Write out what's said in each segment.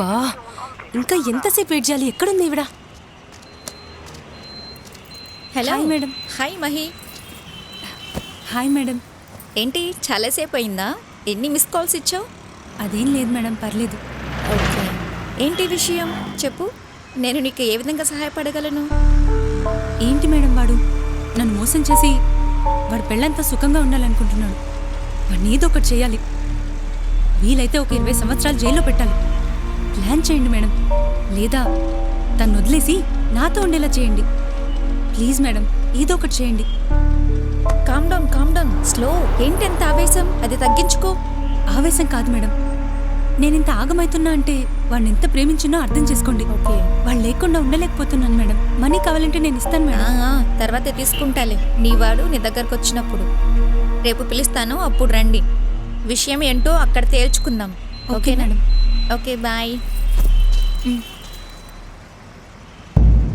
అబ్బా ఇంకా ఎంతసేపు వెయిట్ చేయాలి? ఎక్కడుంది ఈవిడ? Hello hi madam. Hi Mahi hi madam ఏంటి చాలాసేపు అయిందా? ఎన్ని మిస్ కాల్స్ ఇచ్చావు? అదేం లేదు మేడం పర్లేదు. ఓకే ఏంటి విషయం? చెప్పు. నేను నీకు ఏ విధంగా సహాయపడగలను? ఏంటి మేడం వాడు? నన్ను మోసం చేసి వాడు పెళ్ళంతా సుఖంగా ఉండాలనుకుంటున్నాడు. వాడిని ఏదో ఒకటి చేయాలి. వీలైతే ఒక ఇరవై సంవత్సరాలు జైల్లో పెట్టాలి. ప్లాన్ చేయండి మేడం. లేదా తను వదిలేసి నాతో ఉండేలా చేయండి. ప్లీజ్ మేడం ఏదో ఒకటి చేయండి. Calm down calm down slow ఏంటి ఎంత ఆవేశం? అది తగ్గించుకో. ఆవేశం కాదు మేడం. నేను ఇంత ఆగమవుతున్నా అంటే వాడిని ఎంత ప్రేమించినో అర్థం చేసుకోండి. ఓకే వాళ్ళు లేకుండా ఉండలేకపోతున్నాను మేడం. మనీ కావాలంటే నేను ఇస్తాను మేడం. తర్వాత తీసుకుంటాలే. నీ వాడు నీ దగ్గరకు వచ్చినప్పుడు. రేపు పిలుస్తాను అప్పుడు రండి. విషయం ఏంటో అక్కడ తేల్చుకుందాం. Okay madam. Okay bye.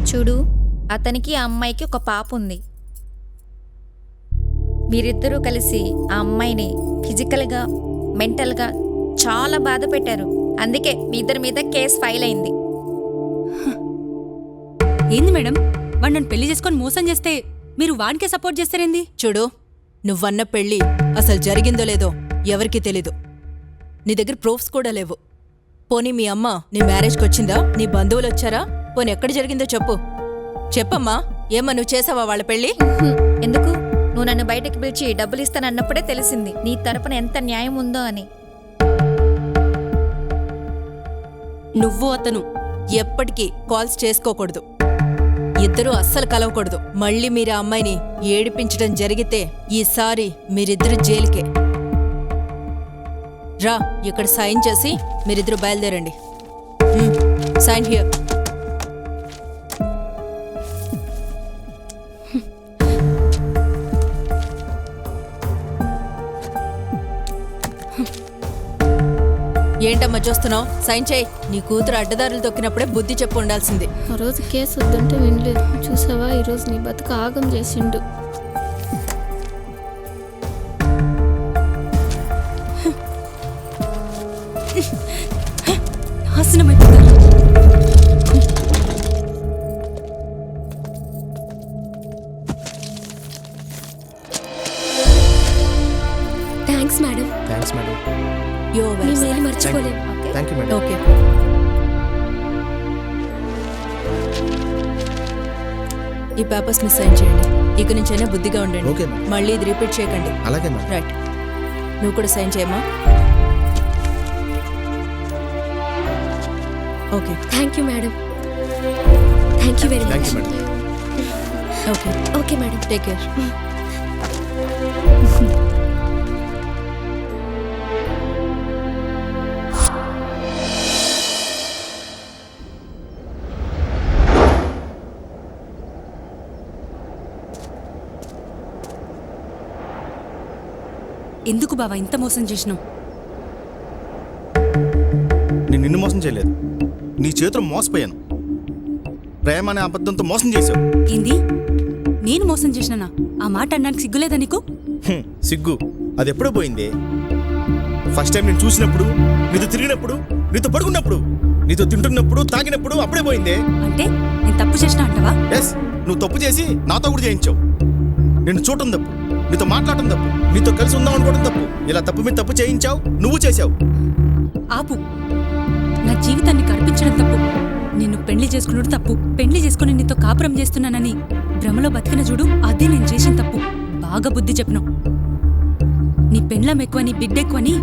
చూడు అతనికి ఆ అమ్మాయికి ఒక పాప ఉంది. మీరిద్దరూ కలిసి ఆ అమ్మాయిని ఫిజికల్గా మెంటల్గా చాలా బాధ పెట్టారు. అందుకే మీ ఇద్దరి మీద కేసు ఫైల్ అయింది. ఏంది మేడం? వాడు నన్ను పెళ్ళి చేసుకొని మోసం చేస్తే మీరు వాడికే సపోర్ట్ చేస్తారేంది? చూడు నువ్వన్న పెళ్ళి అసలు జరిగిందో లేదో ఎవరికీ తెలీదు. నీ దగ్గర ప్రూఫ్స్ కూడా లేవు. పోనీ మీ అమ్మ నీ మ్యారేజ్కి వచ్చిందా? నీ బంధువులు వచ్చారా? పోనీ ఎక్కడ జరిగిందో చెప్పు. చెప్పమ్మా ఏమ్మా నువ్వు చేసావా వాళ్ళ పెళ్ళి? ఎందుకు? నువ్వు నన్ను బయటకు పిలిచి డబ్బులు ఇస్తానన్నప్పుడే తెలిసింది. నీ తరపున ఎంత న్యాయం ఉందో అని. నువ్వు అతను ఎప్పటికీ కాల్స్ చేసుకోకూడదు. ఇద్దరూ అస్సలు కలవకూడదు. మళ్ళీ మీరు ఆ అమ్మాయిని ఏడిపించడం జరిగితే ఈసారి మీరిద్దరు జైలుకే. రా ఇక్కడ సైన్ చేసి మీరిద్దరు బయలుదేరండి. Sign here. ఏంటమ్మా చూస్తున్నావు? సైన్ చేయి. నీ కూతురు అడ్డదారులు తొక్కినప్పుడే బుద్ధి చెప్పు ఉండాల్సింది. ఆ రోజు కేసు వద్దంటే వినలేదు. చూసావా? ఈరోజు నీ బతుకు ఆగం చేసిండు. నాశనమైపోతారు థ్యాంక్స్ మేడం థ్యాంక్స్ మేడం యో మీ మేలు మర్చిపోలేం okay thank you madam okay ఈ పేపర్స్ని సైన్ చేయండి. ఇక నుంచైనా బుద్ధిగా ఉండండి. ఓకే. మళ్ళీ ఇది రిపీట్ చేయకండి. అలాగే రైట్ నువ్వు కూడా సైన్ చేయమ్మా. Okay. Thank you madam thank you very thank much you madam okay okay madam take care ఎందుకు బావా ఇంత మోసం చేసినావు? నేను నిన్ను మోసం చేయలేదు. నీ చేతులు మోసపోయాను. ప్రేమ అనే అబద్ధంతో మోసం చేశావు. ఏంది? నేను మోసం చేసినానా? ఆ మాట అన్నానికి సిగ్గులేదా నీకు? హ్మ్, సిగ్గు. అది ఎప్పుడో పోయింది. ఫస్ట్ టైం నేను చూసినప్పుడు నీతో తిరిగినప్పుడు నీతో పడుకున్నప్పుడు నీతో తింటున్నప్పుడు తాగినప్పుడు అప్పుడే పోయిందే. అంటే నేను తప్పు చేసినా అంటావా? ఎస్ నువ్వు తప్పు చేసి నాతో కూడా చేయించావు. నిన్ను చూడటం తప్పు నీతో మాట్లాడటం తప్పు నీతో కలిసి ఉందాం అనుకోవడం తప్పు. ఇలా తప్పు మీద తప్పు చేయించావు నువ్వు చేశావు. ఆపు. జీవితాన్ని కనిపించడం తప్పు. నిన్ను పెళ్ళి చేసుకున్నాడు తప్పు. పెళ్ళి చేసుకుని నీతో కాపురం చేస్తున్నానని భ్రమలో బతికిన చూడు అదే నేను చేసిన తప్పు. బాగా బుద్ధి చెప్పను. నీ పెండ్లం ఎక్కువని బిడ్డ ఎక్కువని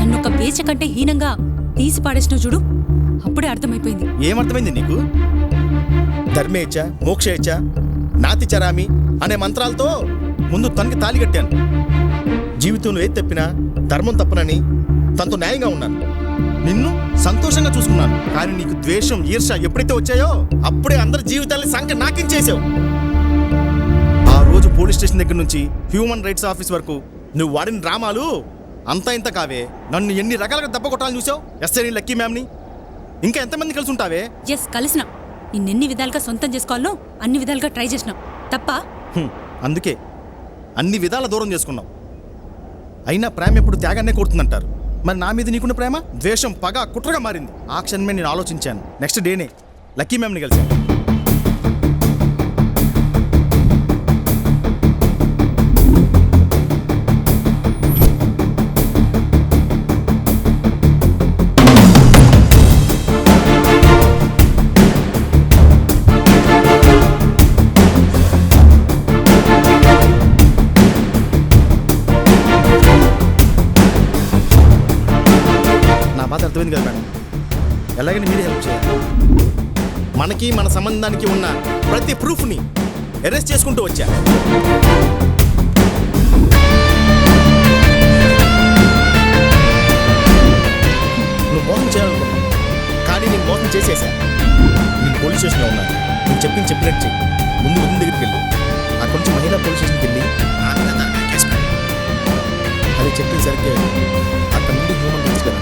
నన్ను ఒక వేచ కంటే హీనంగా తీసి పాడేసిన చూడు అప్పుడే అర్థమైపోయింది. ఏమర్థమైంది నీకు? ధర్మేచ్ఛ మోక్షేచ్ఛ నాతి చరామి అనే మంత్రాలతో ముందు తనకి తాలి కట్టాను. జీవితంలో ఏది తప్పినా ధర్మం తప్పనని తనతో న్యాయంగా ఉన్నాను. నిన్ను సంతోషంగా చూసుకున్నాను. కానీ నీకు ద్వేషం ఈర్ష ఎప్పుడైతే వచ్చాయో అప్పుడే అందరి జీవితాల్ని సంఖ్య నాకించేసావు ఆ రోజు పోలీస్ స్టేషన్ దగ్గర నుంచి హ్యూమన్ రైట్స్ ఆఫీస్ వరకు నువ్వు వాడిన డ్రామాలు అంతా ఇంత కావే. నన్ను ఎన్ని రకాలుగా దెబ్బ కొట్టాలని చూసావు? ఎస్ఐ లక్కీ మ్యామ్ని ఇంకా ఎంతమంది కలిసి ఉంటావే? ఎస్ కలిసిన. నిన్నెన్ని విధాలుగా సొంతం చేసుకోవాలో అన్ని విధాలుగా ట్రై చేసినావు తప్ప? అందుకే. అన్ని విధాల దూరం చేసుకున్నావు అయినా ప్రేమ ఎప్పుడు త్యాగాన్నే కోరుతుందంటారు. మరి నా మీద నీకున్న ప్రేమ? ద్వేషం పగ కుట్రగా మారింది. ఆ క్షణమే నేను ఆలోచించాను. నెక్స్ట్ డేనే లక్కీ మ్యామ్ని కలిశాను. నా అర్థమైంది కదా మేడం? ఎలాగైనా మీరే హెల్ప్ చేయాలి. మనకి మన సంబంధానికి ఉన్న ప్రతి ప్రూఫ్ని అరెస్ట్ చేసుకుంటూ వచ్చా. నువ్వు మోసం చేయాలనుకున్నావు కానీ నేను మోసం చేసేసా. నేను పోలీస్ స్టేషన్లో ఉన్నాను. నేను చెప్పింది చెప్పినట్టు చెయ్యి. ముందు ముందు దగ్గరికి వెళ్ళి. అక్కడి నుంచి మహిళా పోలీస్ స్టేషన్కి వెళ్ళి అది చెప్పేసరికి అక్కడ నుండి హ్యూమన్ రైట్స్ కదా.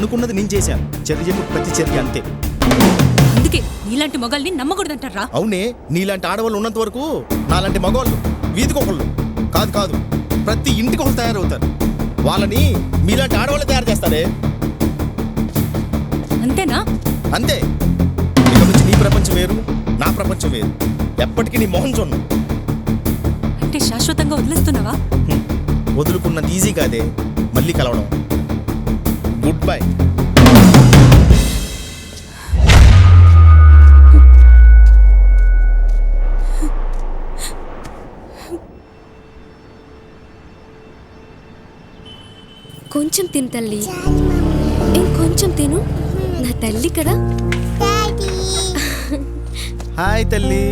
అనుకున్నది నేను చేశాను. చర్య చెప్పు ప్రతి చర్య అంతే. అందుకే నీలాంటి మొగల్ని నమ్మకూడదంటారా? అవునే నీలాంటి ఆడవాళ్ళు ఉన్నంత వరకు నాలాంటి మగవాళ్ళు వీధికొకళ్ళు కాదు కాదు. ప్రతి ఇంటికి ఒకళ్ళు తయారవుతారు. వాళ్ళని మీలాంటి ఆడవాళ్ళు తయారు చేస్తారే? అంతేనా? అంతే. ఇక నుంచి నీ ప్రపంచం వేరు నా ప్రపంచం వేరు. ఎప్పటికీ నీ మొహం చూడను. అంటే శాశ్వతంగా వదిలేస్తున్నావా. వదులుకున్నది ఈజీ కాదే. మళ్ళీ కలవడం. Goodbye. కొంచెం తిను తల్లి. ఇంకొంచెం తిను? నా తల్లి కదా. హాయ్ తల్లి.